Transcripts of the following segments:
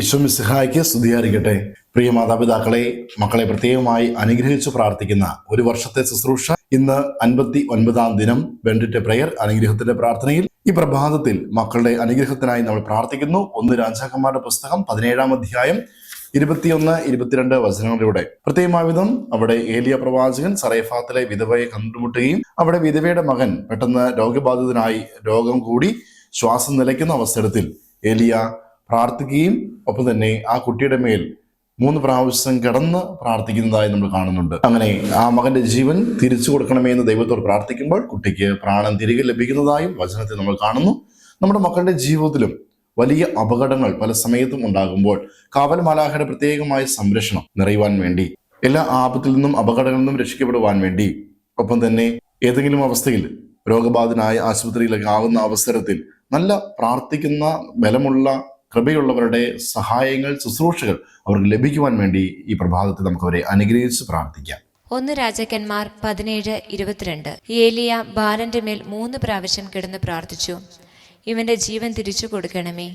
ഈശ്വമിസിഹായ്ക്ക് സ്തുതിയായിരിക്കട്ടെ. പ്രിയ മാതാപിതാക്കളെ മക്കളെ പ്രത്യേകമായി അനുഗ്രഹിച്ചു പ്രാർത്ഥിക്കുന്ന ഒരു വർഷത്തെ ശുശ്രൂഷ ഇന്ന് അൻപത്തി ഒൻപതാം ദിനം ബെൻഡിറ്റ് പ്രയർ അനുഗ്രഹത്തിന്റെ പ്രാർത്ഥനയിൽ ഈ പ്രഭാതത്തിൽ മക്കളുടെ അനുഗ്രഹത്തിനായി നമ്മൾ പ്രാർത്ഥിക്കുന്നു. ഒന്ന് രാജാക്കന്മാരുടെ പുസ്തകം പതിനേഴാം അധ്യായം ഇരുപത്തിയൊന്ന് ഇരുപത്തിരണ്ട് വചനങ്ങളിലൂടെ. പ്രത്യേകമായ വിധം അവിടെ ഏലിയ പ്രവാചകൻ സറേഫാത്തിലെ വിധവയെ കണ്ടുമുട്ടുകയും അവിടെ വിധവയുടെ മകൻ പെട്ടെന്ന് രോഗബാധിതനായി രോഗം കൂടി ശ്വാസം നിലയ്ക്കുന്ന അവസരത്തിൽ ഏലിയ പ്രാർത്ഥിക്കുകയും ഒപ്പം തന്നെ ആ കുട്ടിയുടെ മേൽ മൂന്ന് പ്രാവശ്യം കിടന്ന് പ്രാർത്ഥിക്കുന്നതായി നമ്മൾ കാണുന്നുണ്ട്. അങ്ങനെ ആ മകന്റെ ജീവൻ തിരിച്ചു കൊടുക്കണമേ എന്ന് ദൈവത്തോട് പ്രാർത്ഥിക്കുമ്പോൾ കുട്ടിക്ക് പ്രാണൻ തിരികെ ലഭിക്കുന്നതായും വചനത്തെ നമ്മൾ കാണുന്നു. നമ്മുടെ മക്കളുടെ ജീവിതത്തിലും വലിയ അപകടങ്ങൾ പല സമയത്തും ഉണ്ടാകുമ്പോൾ കാവൽ മാലാഹയുടെ പ്രത്യേകമായ സംരക്ഷണം നിറയുവാൻ വേണ്ടി എല്ലാ ആപത്തിൽ നിന്നും അപകടങ്ങളിൽ നിന്നും രക്ഷിക്കപ്പെടുവാൻ വേണ്ടി ഒപ്പം തന്നെ ഏതെങ്കിലും അവസ്ഥയിൽ രോഗബാധിതനായ ആശുപത്രിയിലൊക്കെ ആവുന്ന അവസരത്തിൽ നല്ല പ്രാർത്ഥിക്കുന്ന ബലമുള്ള കൃപയുള്ളവരുടെ സഹായങ്ങൾ ശുശ്രൂഷകൾ അവർക്ക് ലഭിക്കുവാൻ വേണ്ടി ഈ പ്രഭാതത്തിൽ നമുക്ക് അവരെ അനുഗ്രഹിച്ച് പ്രാർത്ഥിക്കാം. ഒന്ന് രാജാക്കന്മാർ പതിനേഴ് ഇരുപത്തിരണ്ട്. ഏലിയ ബാലന്റെ മേൽ മൂന്ന് പ്രാവശ്യം കിടന്ന് പ്രാർത്ഥിച്ചു. ഇവന്റെ ജീവൻ തിരിച്ചു കൊടുക്കണമേ.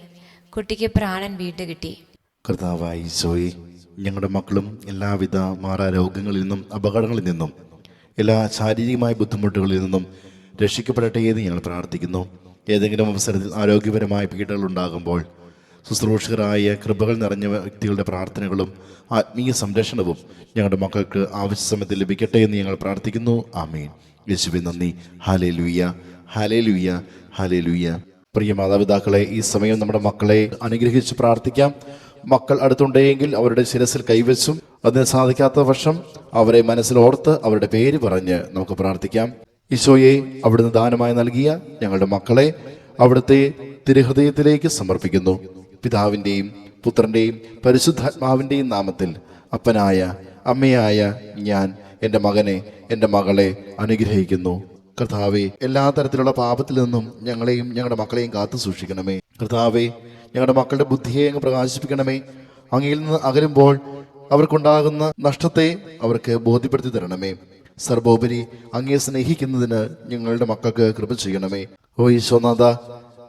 കുട്ടിക്ക് പ്രാണൻ വീണ്ടു കിട്ടി. കർത്താവായി സോയി ഞങ്ങളുടെ മക്കളും എല്ലാവിധ മാറാരോഗങ്ങളിൽ നിന്നും അപകടങ്ങളിൽ നിന്നും എല്ലാ ശാരീരികമായ ബുദ്ധിമുട്ടുകളിൽ നിന്നും രക്ഷിക്കപ്പെടട്ടെ എന്ന് ഞങ്ങൾ പ്രാർത്ഥിക്കുന്നു. ഏതെങ്കിലും അവസരത്തിൽ ആരോഗ്യപരമായ പീഡകൾ ഉണ്ടാകുമ്പോൾ ശുശ്രൂഷകരായ കൃപകൾ നിറഞ്ഞ വ്യക്തികളുടെ പ്രാർത്ഥനകളും ആത്മീയ സംരക്ഷണവും ഞങ്ങളുടെ മക്കൾക്ക് ആവശ്യ സമയത്ത് ലഭിക്കട്ടെ എന്ന് ഞങ്ങൾ പ്രാർത്ഥിക്കുന്നു. ആമീൻ. യേശുവെ നന്ദി. ഹാലേ ലൂയ്യ ഹാലേ ലൂയ്യ ഹാലേ ലൂയ്യ പ്രിയ മാതാപിതാക്കളെ ഈ സമയം നമ്മുടെ മക്കളെ അനുഗ്രഹിച്ച് പ്രാർത്ഥിക്കാം. മക്കൾ അടുത്തുണ്ടെങ്കിൽ അവരുടെ ശിരസിൽ കൈവച്ചും അതിന് സാധിക്കാത്ത പക്ഷം അവരെ മനസ്സിൽ ഓർത്ത് അവരുടെ പേര് പറഞ്ഞ് നമുക്ക് പ്രാർത്ഥിക്കാം. ഈശോയെ അവിടുന്ന് ദാനമായി നൽകിയ ഞങ്ങളുടെ മക്കളെ അവിടുത്തെ തിരുഹൃദയത്തിലേക്ക് സമർപ്പിക്കുന്നു. പിതാവിന്റെയും പുത്രന്റെയും പരിശുദ്ധാത്മാവിന്റെയും നാമത്തിൽ അപ്പനായ അമ്മയായ ഞാൻ എന്റെ മകനെ എന്റെ മകളെ അനുഗ്രഹിക്കുന്നു. കർത്താവെ എല്ലാ തരത്തിലുള്ള പാപത്തിൽ നിന്നും ഞങ്ങളെയും ഞങ്ങളുടെ മക്കളെയും കാത്തു സൂക്ഷിക്കണമേ. കർത്താവെ ഞങ്ങളുടെ മക്കളുടെ ബുദ്ധിയെ അങ്ങ് പ്രകാശിപ്പിക്കണമേ. അങ്ങയിൽ നിന്ന് അകലുമ്പോൾ അവർക്കുണ്ടാകുന്ന നഷ്ടത്തെ അവർക്ക് ബോധ്യപ്പെടുത്തി തരണമേ. സർവോപരി അങ്ങയെ സ്നേഹിക്കുന്നതിന് ഞങ്ങളുടെ മക്കൾക്ക് കൃപ ചെയ്യണമേ. ഓ ഈശോനാഥ